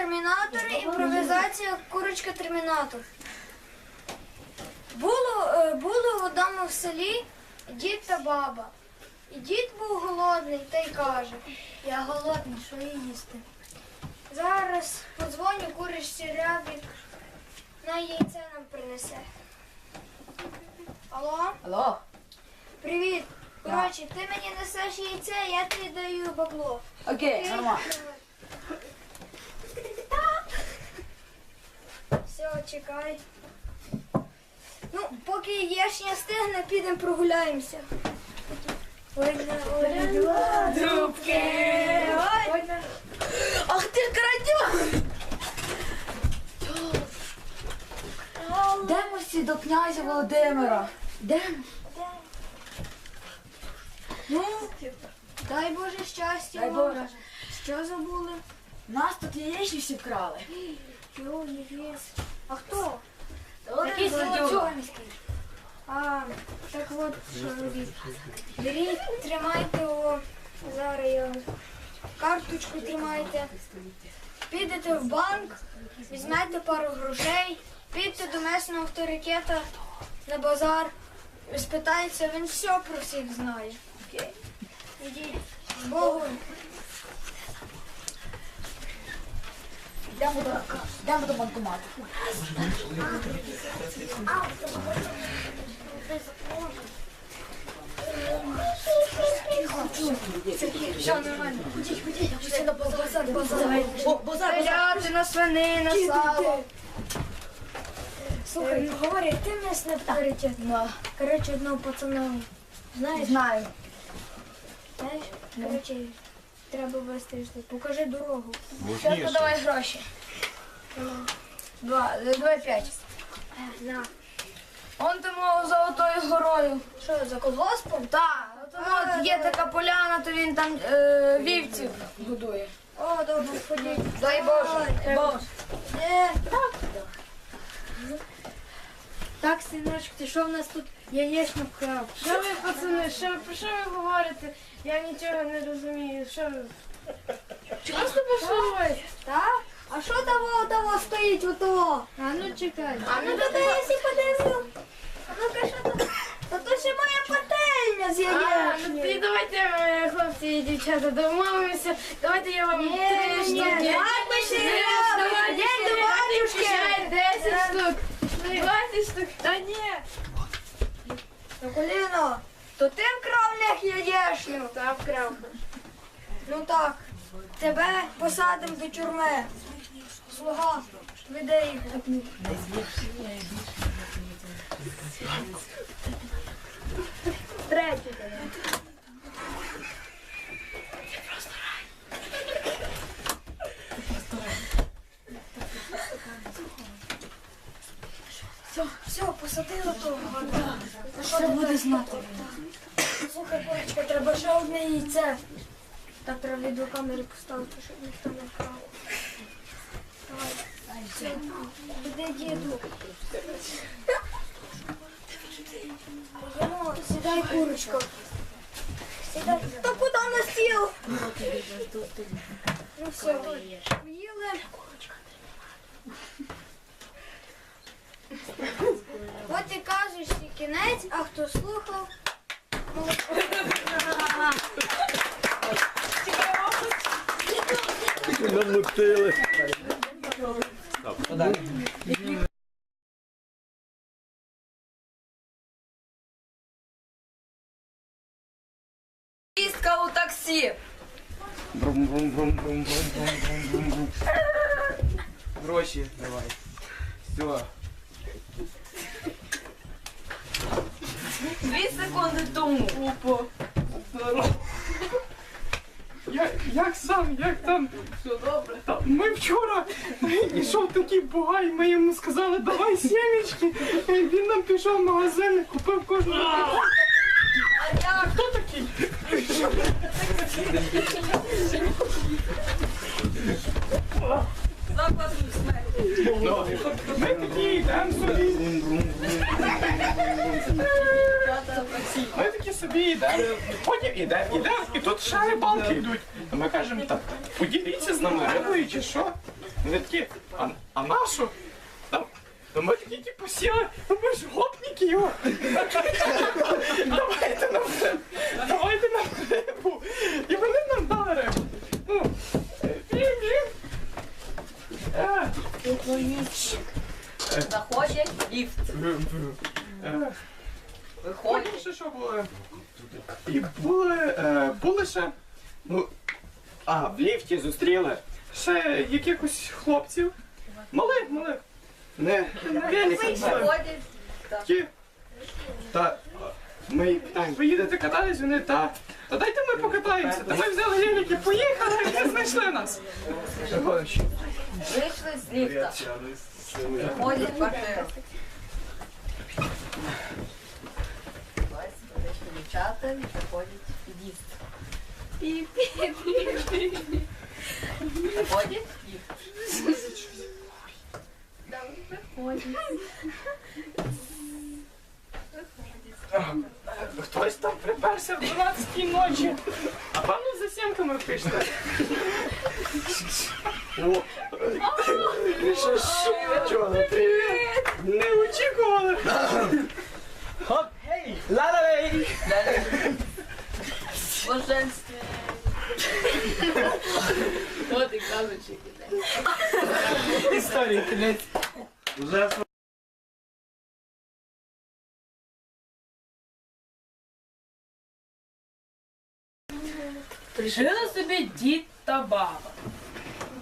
термінатори, імпровізація, курочка термінатор. Було, е, було в одному в селі дід та баба. І дід був голодний та й каже, я голодний, що їй їсти. Зараз подзвоню курочці рябі, на яйце нам принесе. Алло, Алло? привіт. Коротше, ти мені несеш яйце, я тобі даю бабло. Окей, нормально. Все, чекай. Ну, поки яєчня стигне, підемо прогуляємося. Одна, одна, Трубки. Ой, Ах ти крадьо! Йдемо всі до князя Володимира. Йдемо. Ну, дай Боже щастя. Дай вам. Боже. Що забули? Нас тут яєчні всі вкрали. Йо, є. А хто? Якийсь. Володьок. А, так от, що робіть. Беріть, тримайте о, зараз я карточку тримайте. Підете в банк, візьмете пару грошей, підете до местного авторитета на базар, спитається, він все про всіх знає. Окей. Ідіть, з Богом. Йдемо до, йдемо до банкомату. Все нормально. Ходіть, ходіть, ходіть на базар, базар. Бо, бо зараз... Свинина, сало. Слухай, говори, ти місний авторитет. Коротше, одного пацана. Знаєш, Знаю. знаєш, коротше, треба вести. що- Покажи дорогу. Гучніше. подавай гроші. Два, два п'ять. Е, На. Он тому золотою горою. Що, за колгоспом? Так, от, от є така поляна, то він там е, вівців годує. О, добре, ходіть. Дай Боже. Боже. Е, так. Так, синочок, ти що в нас тут яєчню вкрав? Що ви, пацани, що, про що ви говорите? Я нічого не розумію. Що ви? Просто пошли. Так? А що того, того стоїть у того? А ну чекай. А ну дай я сі подивлю. А ну-ка, що то? Та то ще моя пательня з А, ну ти давайте, е, хлопці і дівчата, домовимося. Давайте я вам Ні, три ні, штуки. давай ще Три раз. штуки. Йдемо до Давайте батюшки. ще Десять штук. Двадцять штук. Та ні. Ну, коліно, то ти вкрав них яєчню? Та вкрав. Ну так, тебе посадимо до тюрми. Слуга, веде їх. Третє. Все, все, посадила того. Що буде знати? Слухай, Борочка, треба ще одне яйце. Так треба відеокамери поставити, щоб ніхто не вкрав. Давай. Все. Іди, діду. Йому, сідай, курочка. Сідай. Та куди на стіл? Ну все, поїли. От і кажеш і кінець, а хто слухав. Намутили. Їстка у таксі. Гроші давай. Все. Дві секунди тому. Опа. Я, як сам, як там? Все добре. Та Ми вчора ішов такий бугай, ми йому сказали, давай сімечки. Він нам пішов в магазин, купив кожну. А я хто такий? Закладу смерть. Ми такі йдемо собі. Ми такі собі йдемо. Потім йдемо, йдемо, і тут ще рибалки йдуть. А ми кажемо, так, поділіться з нами рибою чи що? Вони такі, а, а нашу? Там, та ми такі типу сіли, ну ми ж гопніки його. Давайте нам рибу. Давайте нам рибу. І вони нам дали рибу. Ну, е, блін, блін. Е, Заходять ліфт. Потім ще що було? І були, е, були ще, ну, а, в ліфті зустріли ще якихось хлопців. Малих, малих. Не, не. Ті. Та, ми їх питаємо, ви їдете кататись? Вони, та, та дайте ми покатаємося. Та ми взяли велики, поїхали, і знайшли нас. Вийшли з ліфта. Виходять в квартиру. Ось, дівчата, заходять в під'їзд. Заходять в ліфт. Хтось там приперся в 12 ночі. А певно за сімками прийшли. О, що ще? Чого, привіт? Не очікували. Хоп, ла-ла-лей. Блаженстві. От і кажучи. Історії кінець. Вже Жили собі дід та баба.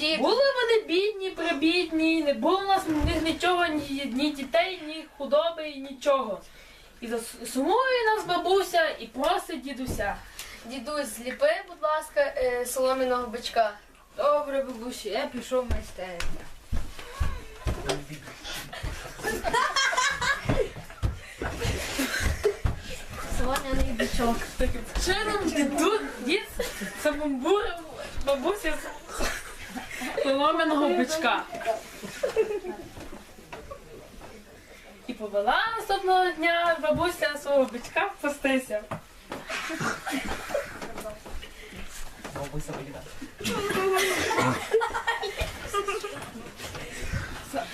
Дід. Були вони бідні, прибідні, не було у нас в них нічого, ні, ні дітей, ні худоби, і нічого. І зас- сумує нас бабуся і просить дідуся. Дідусь, зліпи, будь ласка, е, соломіного бичка. Добре, бабусю, я пішов в майстерню. Солом'яний бичок. Таким чином діду, дід забамбурив бабусі солом'яного бичка. І повела наступного дня бабуся свого бичка впастися.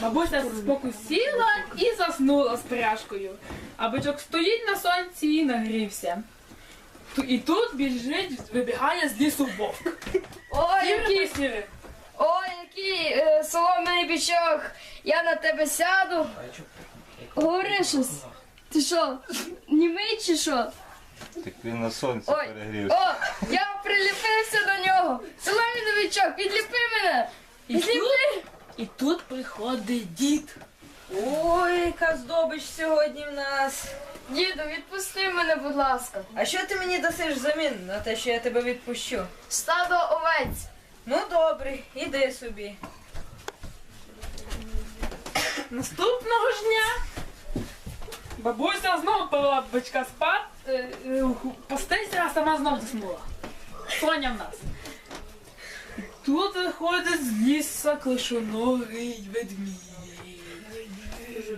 Бабуся споку сіла і заснула з пряжкою. А бичок стоїть на сонці і нагрівся. І тут біжить, вибігає з лісу вовк. Ой, Які? Ой, який е, соломений бічок. Я на тебе сяду. Говори щось. Ти що, німий чи що? Так він на сонці Ой, перегрівся. о, я приліпився до нього. Соломений бічок, підліпи мене. І тут, і тут приходить дід. Ой, яка здобич сьогодні в нас. Діду, відпусти мене, будь ласка. А що ти мені дасиш взамін на те, що я тебе відпущу? Стадо овець. Ну добре, іди собі. Наступного ж дня бабуся знову повела бичка спати, е, е, пастися, а сама знову заснула. Соня в нас. Тут виходить з ліса клишоногий ведмідь.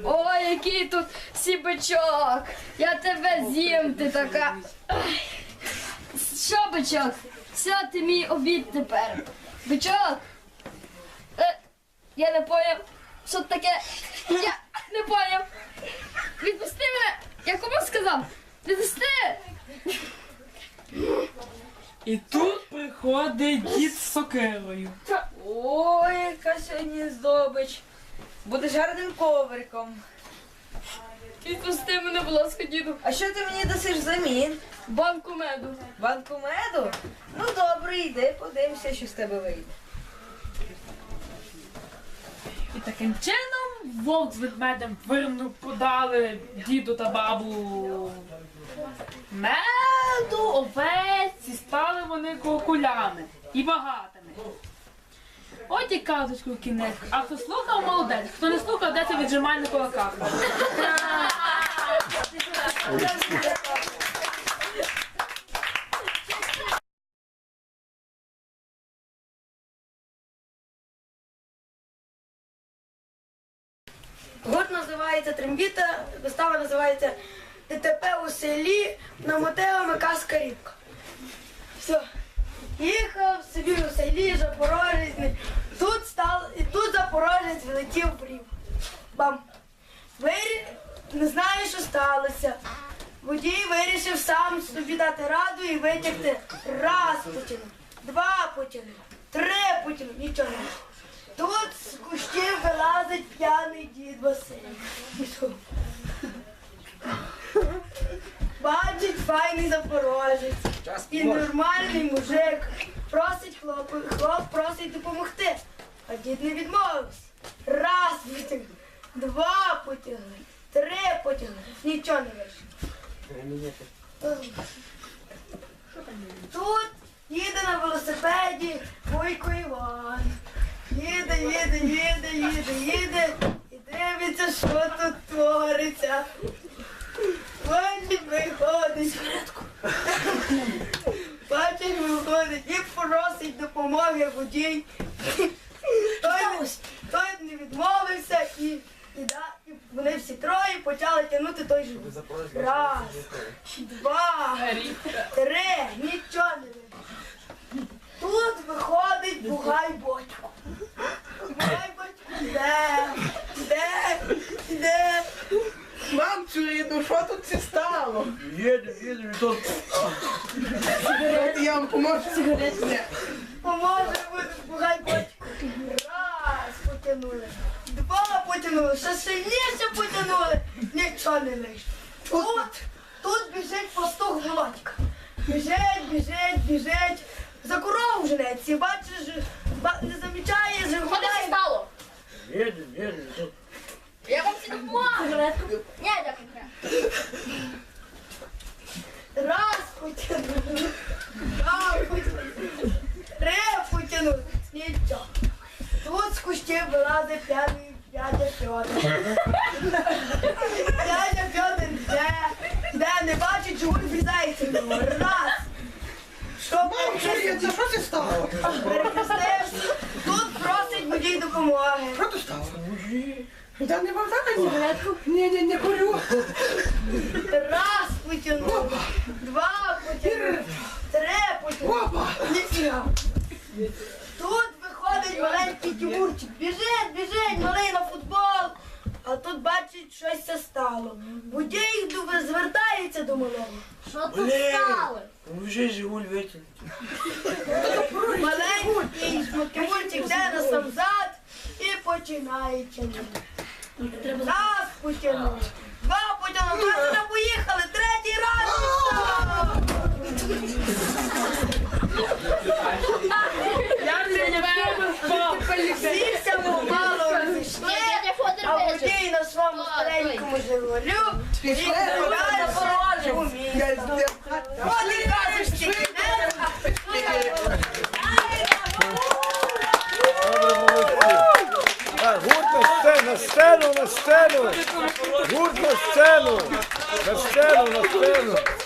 Ой, який тут сібичок. Я тебе з'їм, ти така. Що, бичок? Все, ти мій обід тепер. Бичок. Е, я не поняв. Що таке? Я не поняв. Відпусти мене. Я кому сказав? Відпусти. І тут приходить дід з сокирою. Ой, яка сьогодні здобич. Будеш гарним ковриком. Відпусти мене, будь ласка, діду. А що ти мені дасиш взамін? Банку меду. Банку меду? Ну добре, йди, подивимося, що з тебе вийде. І таким чином вовк з ведмедем вирну подали діду та бабу меду, овець, і стали вони кокулями і багатими. От і казочку кінець. А хто слухав, молодець. Хто не слухав, де це віджимай на кулаках. Гурт називається Трембіта, вистава називається ДТП у селі на мотивами казка рібка. Все. Їхав собі у селі Запорожець. Тут став і тут запорожець влетів в рів. Бам! Вирі... Не знаю, що сталося. Водій вирішив сам собі дати раду і витягти. Раз потягнув, два потягнув, три потягнув, нічого не. Тут з кущів вилазить п'яний дід Василь. Бачить файний запорожець. І нормальний мужик. Просить хлоп, хлоп просить допомогти. А дід не відмовився. Раз витягнув, два потягли, три потягли. Нічого не вийшло. Тут їде на велосипеді Вуйко Іван. Їде, їде, їде, їде, їде. І дивиться, що тут твориться. Бачить, виходить. Бачить, виходить і просить допомоги водій. Той, той не відмовився і, і, да, і вони всі троє почали тягнути той же. Раз, два, три, нічого не вийшло. Тут виходить бугай бочку. Бугай бочку йде, йде, йде. Мамцю, ну що тут це стало? Їду, їду, і тут. Давайте я вам поможу. Ні. Поможе бути бугай бочку. Раз, потягнули. Два потягнули, ще сильніше потягнули. Нічого не вийшло. Тут, тут біжить пастух Володька. Біжить, біжить, біжить. За корову женеться. І бачиш, ба- не замічає, що Що це стало? Їду, їду, і тут. Я вам всі допомагаю. Ні, дякую. Раз потягнули. Два потягнули. Три потягнули. Нічого. Тут з кущів вилазить п'яний дядя Пьотр. Дядя Пьотр йде, йде, не бачить, чого врізається в нього. Раз. Що Це що це стало? перехрестився. Тут просить водій допомоги. Що тут стало? Та не вовтається? Ні, ні, не курю. Раз потягнув, два потягнув, три потягнув. Опа! Ніфіга. Тут виходить маленький Тимурчик. Біжить, біжить, малий на футбол. А тут бачить, щось це стало. Водій ду- звертається до малого. Що тут стало? Вже Жигуль витягнув. Маленький Тимурчик йде на сам зад і починає тягнути. Раз потягнув, два потягнув, раз вже поїхали, третій раз. Я тебе впав. Сівся, мало розійшли. А водій на своєму старенькому живолю і Пішли. далі у місто. От і кажеш, тільки не Добре, молодці. Так, гурт на сцену, на сцену, на сцену. На сцену.